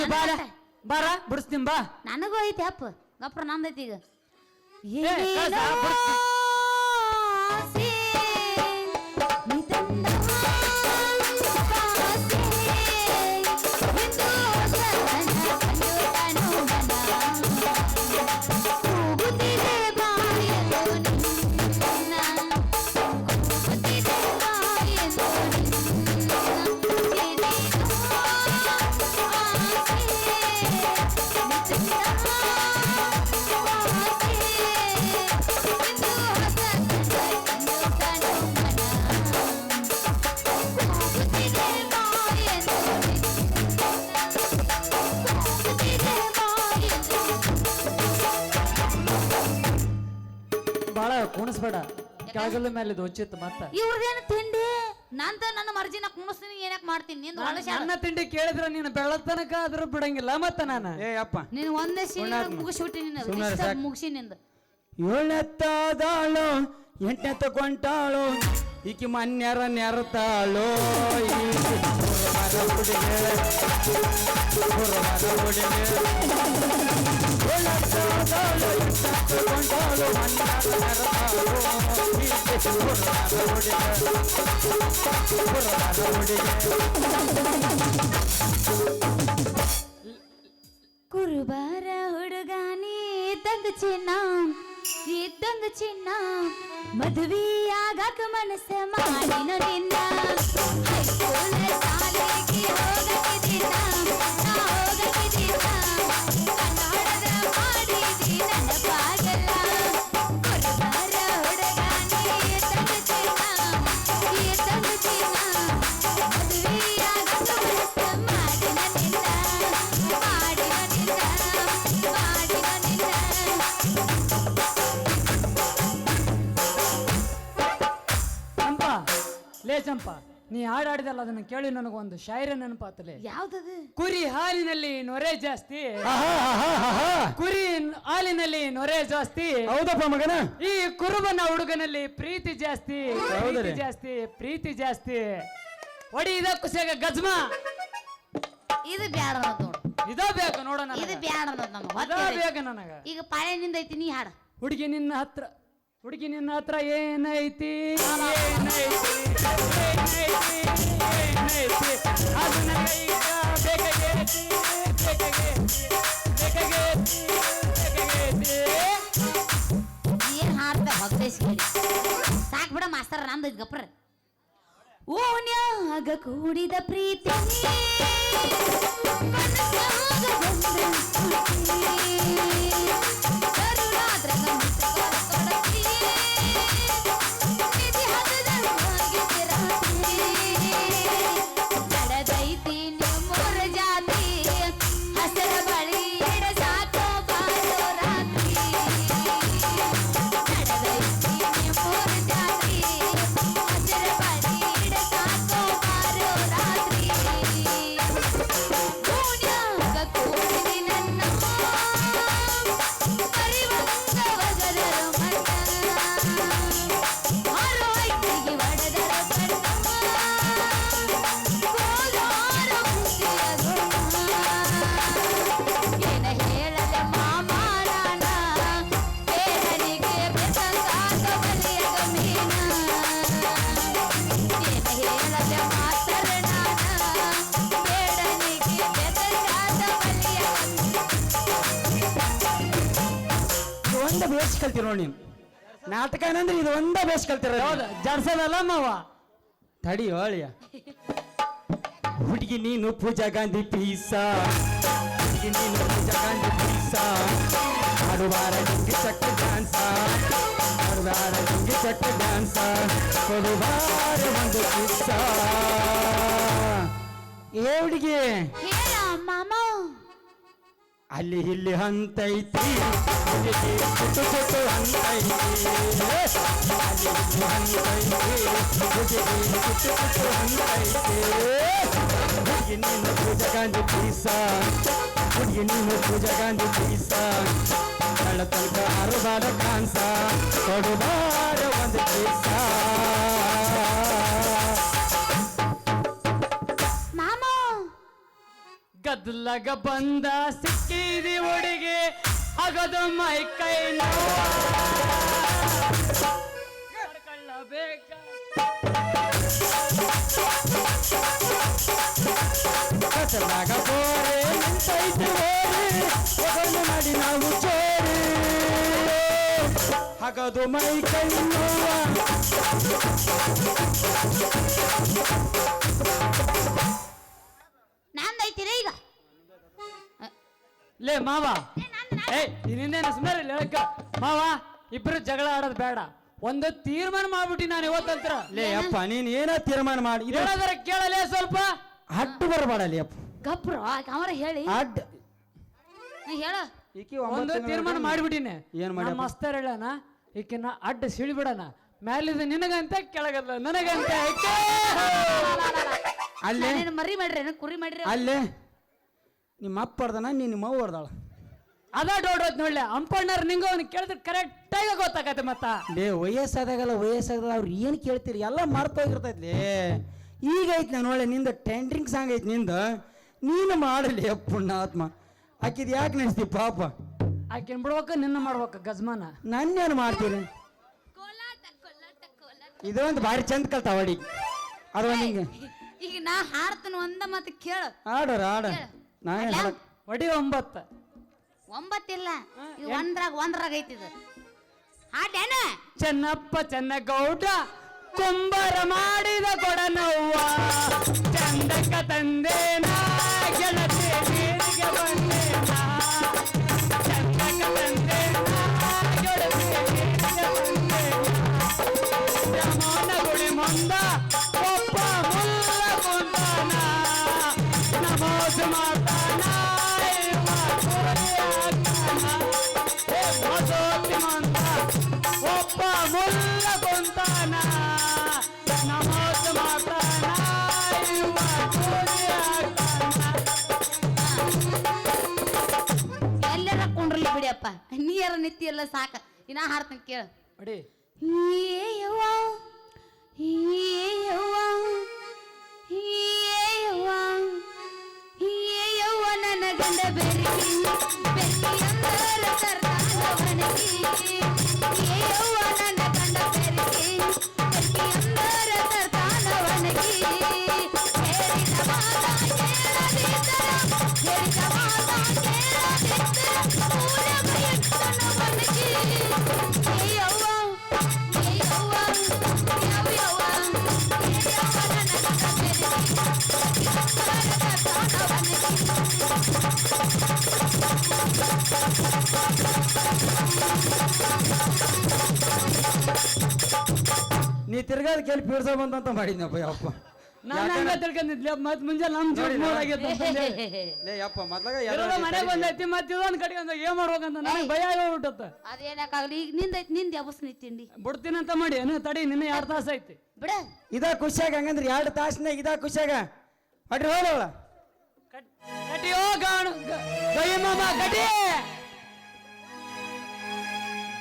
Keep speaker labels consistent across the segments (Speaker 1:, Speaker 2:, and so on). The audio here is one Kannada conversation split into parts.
Speaker 1: ಬಿಡಿಸ್ತೀವಿ ಬಾರ ಬಾರ ಬಿಡಿಸ್ತೀನಿ ಬಾ.
Speaker 2: ನನಗೂ ಐತಿ ಅಪ್ಪ. ಗಪ್ರ ನಂದೈತಿ ಈಗ.
Speaker 1: ಏ, ಕಳ್ಸ,
Speaker 2: ಏನೇನೋ
Speaker 1: ಬಿಡ್ಸ್ತೀನಿ. ಕುಣಿಸ್ಬೇಡ ಕೆಳಗಲ್ಲ ಮೇಲೆ ದೋಚಿತ್ತು ಮತ್ತ.
Speaker 2: ಇವ್ರದೇನು ತಿಂಡಿ? ನಂತ ನನ್ನ ಮರ್ಜಿನ ಕುಣಿಸ್ತೀನಿ ಏನಕ್ ಮಾಡ್ತೀನಿ? ನಿಂದು ಒಳ್ಳೆ
Speaker 1: ನನ್ನ ತಿಂಡಿ ಕೇಳಿದ್ರ ನೀನು ಬೆಳತ್ ತನಕ ಆದ್ರೂ ಬಿಡಂಗಿಲ್ಲ ಮತ್ತ ನಾನು.
Speaker 3: ಏ ಅಪ್ಪ
Speaker 2: ನೀನು ಒಂದೇ ಸೀನ್. ಮುಗಿಸ್ಬಿಟ್ಟಿ
Speaker 3: ನಿನ್ನ.
Speaker 2: ಮುಗಿಸಿ ನಿಂದು.
Speaker 3: ಏಳೆತ್ತಾದಾಳು ಎಂಟನೇ ತಗೊಂಡಾಳು ಈಕಿ ಮನ್ಯಾರ ನೆರತಾಳು. ಹುಡುಗಿ వంటలు వండాలు కురుబారావుడు గాని దంగు చిన్న ఈ దంగు చిన్న మధువి ఆగాక మనస
Speaker 2: మాడిన నిన్న హైకోల సాలేకి హోగకి దిన హోగకి దిన นั่นนะป้า ನೀ
Speaker 1: ಹಾಡಾಡಿದಲ್ಲ ಅದನ್ನ ಕೇಳಿ ನನಗೊಂದು ಶಾಯಿರ ನೆನಪಾತಲೆ.
Speaker 2: ಯಾವ್ದದು?
Speaker 1: ಕುರಿ ಹಾಲಿನಲ್ಲಿ ನೊರೆ ಜಾಸ್ತಿ. ಕುರಿ ಹಾಲಿನಲ್ಲಿ ನೊರೆ ಜಾಸ್ತಿ.
Speaker 3: ಹೌದಪ್ಪ ಮಗನ?
Speaker 1: ಈ ಕುರುಬನ ಹುಡುಗನಲ್ಲಿ ಪ್ರೀತಿ ಜಾಸ್ತಿ. ಪ್ರೀತಿ ಜಾಸ್ತಿ ಪ್ರೀತಿ ಜಾಸ್ತಿ. ಒಡಿ ಇದ ಕುಸಿಯಾಗ ಗಜ್ಮ.
Speaker 2: ಇದು ಬ್ಯಾಡ ಅನ್ನೋದು ನೋಡು.
Speaker 1: ಇದ ಬೇಕು ನೋಡೋಣ
Speaker 2: ಇದು ಬ್ಯಾಡ ಅನ್ನೋದು ನಮ್ಗೆ.
Speaker 1: ಬೇಕು ನನಗ.
Speaker 2: ಈಗ ಪಾಳೆ ನಿಂದೈತಿ ನೀ ಹಾಡ.
Speaker 1: ಹುಡುಗಿ ನಿನ್ನ ಹತ್ರ ಹುಡುಗಿ ನಿನ್ನ ಹತ್ರ ಏನೈತಿ?
Speaker 2: ಹೇಳಿ ಸಾಕ್ ಬಿಡ ಮಾಸ್ತರ್, ನಂದು ಗಪ್ರ. ಓನ್ಯಾಗ ಕೂಡಿದ ಪ್ರೀತಿ ಮನಸ್ಸಾಗ ಕರುಣಾದ್ರಾಗ
Speaker 3: ಬೇಸ್ ಕಲ್ತಿರ ನೋಡಿ ನೀವು ನಾಟಕ ಏನಂದ್ರೆ ಇದು ಒಂದೇ ಬೇಸ್ ಕಲ್ತಿರ
Speaker 1: ಜಡ್ಸದಲ್ಲ ಮಾವ.
Speaker 3: ತಡಿ ಹೊಳಿಯ. ಹುಡುಗಿ ನೀನು ಪೂಜಾ ಗಾಂಧಿ ಪೀಸಾ. ಹುಡುಗಿ ನೀನು ಪೂಜಾ ಗಾಂಧಿ ಪೀಸಾ. ಹಾಡುವಾರ ನಿಂಗೆ ಚಟ್ಟ ಡ್ಯಾನ್ಸ ಹಾಡುವಾರ ನಿಂಗೆ ಚಟ್ಟ ಡ್ಯಾನ್ಸ ಕೊಡುವಾರ ಒಂದು ಪೀಸ ಏ ಹುಡುಗಿ.
Speaker 2: ಮಾಮ
Speaker 3: ಅಲ್ಲಿ ಇಲ್ಲಿ ಹಂತೈತಿ. ಹುಡುಗಿ ಪುಟ್ಟು ಪುಟ್ಟು ಹಂತೈತಿ ಅಲ್ಲಿ ಇಲ್ಲಿ ಹಂತೈತಿ ಹುಡುಗಿ ಪುಟ್ಟು ಪುಟ್ಟು ಹಂತೈತಿ ಹುಡುಗಿ ನೀನು ಪೂಜಾ ಗಾಂಧಿ ಪೀಸ ಹುಡುಗಿ ನೀನು ಪೂಜಾ ಗಾಂಧಿ ಪೀಸ ಕಳ್ಳ ತನಕ ಅರಬಾರ ಕಾನ್ಸ ಕೊಡುಬಾರ ಒಂದು ಪೀಸ
Speaker 2: ಮಾಮ
Speaker 1: ಕದ್ಲಗ ಬಂದ ಸಿಕ್ಕಿದಿ ಹುಡುಗಿ ಆಗದು ಮೈ ಕೈ ನೋವ. ಮಾಡ್ಕೊಳ್ಳಬೇಕ.
Speaker 3: ಕಸದಾಗ ಬೋರೆ ನಿಂತೈತಿ ಓರಿ ಒಗನು ಮಾಡಿ ನಾವು ಚೋರಿ ಹಗದು ಮೈ ಕೈ ನೋವ
Speaker 2: ನಂದೈತಿರ ಈಗ
Speaker 1: ಲೇ ಮಾವ ಏ ಇನ್ನೇನು ಸುಮ್ಮನೆ ಹೇಳಕ್ಕ ಮಾವ ಇಬ್ರು ಜಗಳ ಆಡೋದು ಬೇಡ. ಒಂದು ತೀರ್ಮಾನ ಮಾಡ್ಬಿಟ್ಟಿ ನಾನು ಇವತ್ತಂತ್ರ
Speaker 3: ಲೇ ಅಪ್ಪ ನೀನ್ ಏನ ತೀರ್ಮಾನ ಮಾಡಿ ಇದು
Speaker 1: ಹೇಳೋದ್ರ ಕೇಳಲೇ ಸ್ವಲ್ಪ.
Speaker 3: ಅಡ್ಡು ಬರಬೇಡಲಿ ಅಪ್ಪ.
Speaker 2: ಗಬ್ರು ಅವರ ಹೇಳಿ.
Speaker 3: ಅಡ್ಡ
Speaker 2: ನೀ ಹೇಳು.
Speaker 3: ಈಕಿ
Speaker 1: ಒಂದು ತೀರ್ಮಾನ ಮಾಡಿಬಿಟ್ಟಿನಿ.
Speaker 3: ಏನ್ ಮಾಡಿ
Speaker 1: ಮಸ್ತರ್ ಹೇಳಣ ಈಕಿನ ಅಡ್ಡ ಸಿಳಿಬಿಡಣ. ಮ್ಯಾಲಿದ ನಿನಗಂತ ಕೆಳಗದ ನನಗಂತ.
Speaker 3: ಅಲ್ಲೇ.
Speaker 2: ಮರಿ ಮಾಡ್ರಿ ಕುರಿ ಮಾಡ್ರಿ.
Speaker 3: ಅಲ್ಲೇ. ನಿಮ್ಮ ಅಪ್ಪ ಹೊಡ್ದಾನ ನೀನ್ ನಿಮ್ಮ ಅವ್ವ ಹೊಡ್ದಾಳ.
Speaker 1: ಅದ ಡೋಡೋದ್ ನೋಡ್ಲೆ ಅಂಪಣ್ಣರ್ ನಿಂಗ ಅವ್ನು ಕೇಳಿದ್ರೆ ಕರೆಕ್ಟ್ ಆಗಿ ಗೊತ್ತಾಗತ್ತೆ ಮತ್ತ.
Speaker 3: ಲೇ ವಯಸ್ಸಾದಾಗಲ್ಲ ವಯಸ್ಸಾದಾಗ ಅವ್ರು ಏನು ಕೇಳ್ತೀರಿ? ಎಲ್ಲ ಮರ್ತೋಗಿರ್ತೈತಿ ಈಗ ಐತಿ ನಾನು ಒಳ್ಳೆ ನಿಂದ ಟೆಂಡ್ರಿಂಗ್ ಸಾಂಗ್ ಐತಿ ನಿಂದ. ನೀನು ಮಾಡಲಿ ಪುಣ್ಯಾತ್ಮ ಆಕಿದ್ ಯಾಕೆ ನಡೆಸ್ತಿ ಪಾಪ?
Speaker 1: ಆಕಿನ್ ಬಿಡ್ಬೇಕು ನಿನ್ನ ಮಾಡ್ಬೇಕು ಗಜ್ಮಾನ.
Speaker 3: ನನ್ನೇನು ಮಾಡ್ತೀನಿ ಇದೊಂದು ಭಾರಿ ಚಂದ ಕಲ್ತಾವ ಅಡಿ ಅದು ಹಿಂಗೆ.
Speaker 2: ಈಗ ನಾ ಹಾಡ್ತನ ಒಂದ ಮತ್ತೆ ಕೇಳ.
Speaker 3: ಆಡೋರ ಆಡ ನಾನೇ ಹಾಡ
Speaker 1: ಒಡಿ ಒಂಬತ್ತ.
Speaker 2: ಒಂಬತ್ತಿಲ್ಲ. ಇದು ಒಂದ್ರಾಗ ಒಂದ್ರಾಗ ಐತಿದು. ಹಾಡೇನ
Speaker 1: ಚೆನ್ನಪ್ಪ ಚೆನ್ನಗೌಡ ಕುಂಬರ ಮಾಡಿದ ಕೊಡನವ್ವ. ಚಂದಕ್ಕ ತಂದೇನ ಗೆಳತಿ ನೀರಿಗೆ ಬಂದೇನ
Speaker 2: ನೀರ ನಿತ್ಯ ಎಲ್ಲ ಸಾಕ? ಇನ್ನ ಹಾಡ್ತಾನೆ ಕೇಳ.
Speaker 1: ನೋಡಿ
Speaker 2: ಏಯವ್ವ ಏಯವ್ವ ಏಯವ್ವ ಏಯವ್ವ ನನ್ನ ಗಂಡ ಬೆರಗಿ ಬೆರಗಿ ಅಂದರ ತರ್ತಾನವನಿಗೆ ಏಯವ್ವ ನನ್ನ
Speaker 3: ನೀ ತಿರ್ಗಾದ ಕೇಳಿ ಪೀಡ್ಸ ಬಂದಂತ ಮಾಡಿದ್ನಪ್ಪ ಯಪ್ಪ.
Speaker 1: ನಾನು ಹಂಗ ತಿಳ್ಕೊಂಡಿದ್ಲೆ ಮತ್ ಮುಂಜಾನೆ ನಮ್ ಜೀವ ಮೂರಾಗೈತೆ ಅಂತಂದೆ.
Speaker 3: ಲೇ ಯಪ್ಪ ಮೊದ್ಲಾಗ
Speaker 1: ಇರೋದು ಮನೆ ಬಂದೈತಿ ಮತ್ ಇದೊಂದ್ ಕಟ್ಕೊಂಡ ಏನ್ ಮಾಡ್ಬೇಕಂತ ನನಗೆ ಭಯ ಆಗೋಗ್ಬಿಟ್ಟತ್ತ.
Speaker 2: ಅದೇನಕ್ಕಾಗಲಿ ಈಗ ನಿಂದೈತಿ ನಿಂದ ಯಾವಸ್ ನೀ ತಿಂಡಿ?
Speaker 1: ಬಿಡ್ತೀನಂತ ಮಾಡಿ ಏನು ತಡಿ ನಿನ್ನ ಎರಡು ತಾಸ ಐತಿ.
Speaker 2: ಬಿಡ.
Speaker 3: ಇದ ಖುಷಿಯಾಗ ಹಂಗಂದ್ರೆ ಎರಡು ತಾಸನೇ ಇದ ಖುಷಿಯಾಗ? ಹೊಡ್ರಿ ಹೋದವಳ
Speaker 1: ಕಟ್- ಕಟಿಯೋ ಗಾಣು ಗೈ ಮಾಮ ಕಟಿ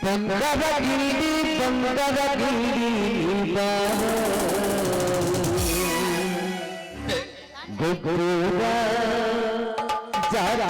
Speaker 3: বন্দর গিরি বন্দর গিরি যারা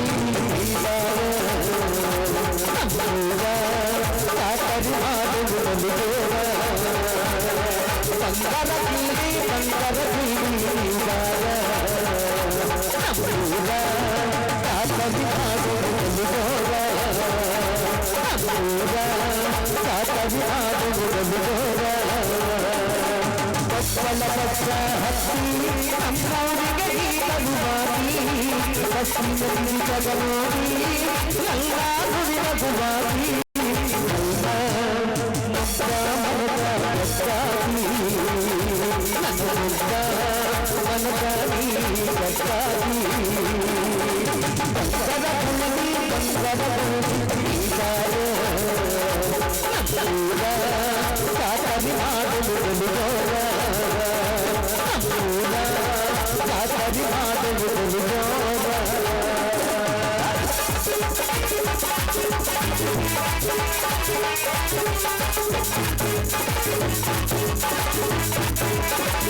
Speaker 3: ಬಸವನ ಪಕ್ಷ ಹತ್ತಿ ಅಂಬಾರಿಗೆ
Speaker 4: ಗೀತಗುವಾದಿ ಬಸ್ಸಿನಲ್ಲಿ ಜಗಮೋದಿ ಲಂಗಾಗುವಿನ ಗುವಾದಿ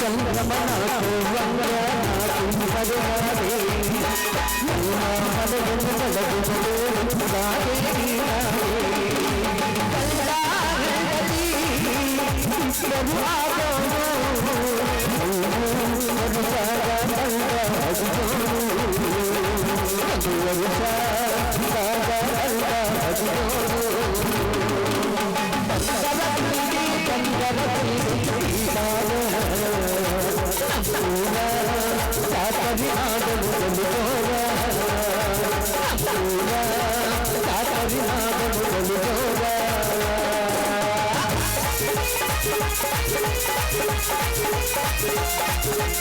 Speaker 4: చంద్రమనాథు వందనాథు పదనాథు do lado.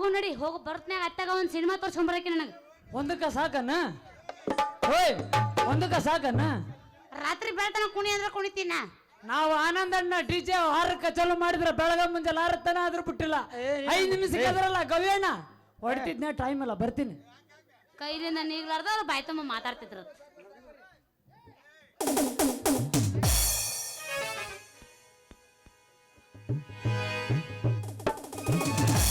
Speaker 4: ಹೋಗು ನಡಿ ಹೋಗ ಬರ್ತನ್ಯಾಗ ಅತ್ತಾಗ ಒಂದ್ ಸಿನಿಮಾ ತೋರ್ಸ್ಕೊಂಬರಕ್ಕೆ ನನಗೆ.
Speaker 1: ಒಂದಕ್ಕ ಸಾಕನ್ನ ಓಯ್ ಒಂದಕ್ಕ ಸಾಕನ್ನ
Speaker 4: ರಾತ್ರಿ ಬೆಳತನ ಕುಣಿ ಅಂದ್ರೆ ಕುಣಿತೀನ?
Speaker 1: ನಾವು ಆನಂದಣ್ಣ ಡಿ ಜೆ ಹಾರಕ್ಕ ಚಲೋ ಮಾಡಿದ್ರ ಬೆಳಗ ಮುಂಜಾನೆ ಆರತನ ಆದ್ರೂ ಬಿಟ್ಟಿಲ್ಲ. ಐದು ನಿಮಿಷಕ್ಕೆ ಅದರಲ್ಲ ಗವ್ಯಣ್ಣ. ಹೊಡಿತಿದ್ನ ಟೈಮ್ ಇಲ್ಲ ಬರ್ತೀನಿ.
Speaker 4: ಕೈಲಿಂದ ನೀಗ್ಲಾರ್ದ ಅವ್ರು ಬಾಯ್ತಮ್ಮ ಮಾತಾಡ್ತಿದ್ರು.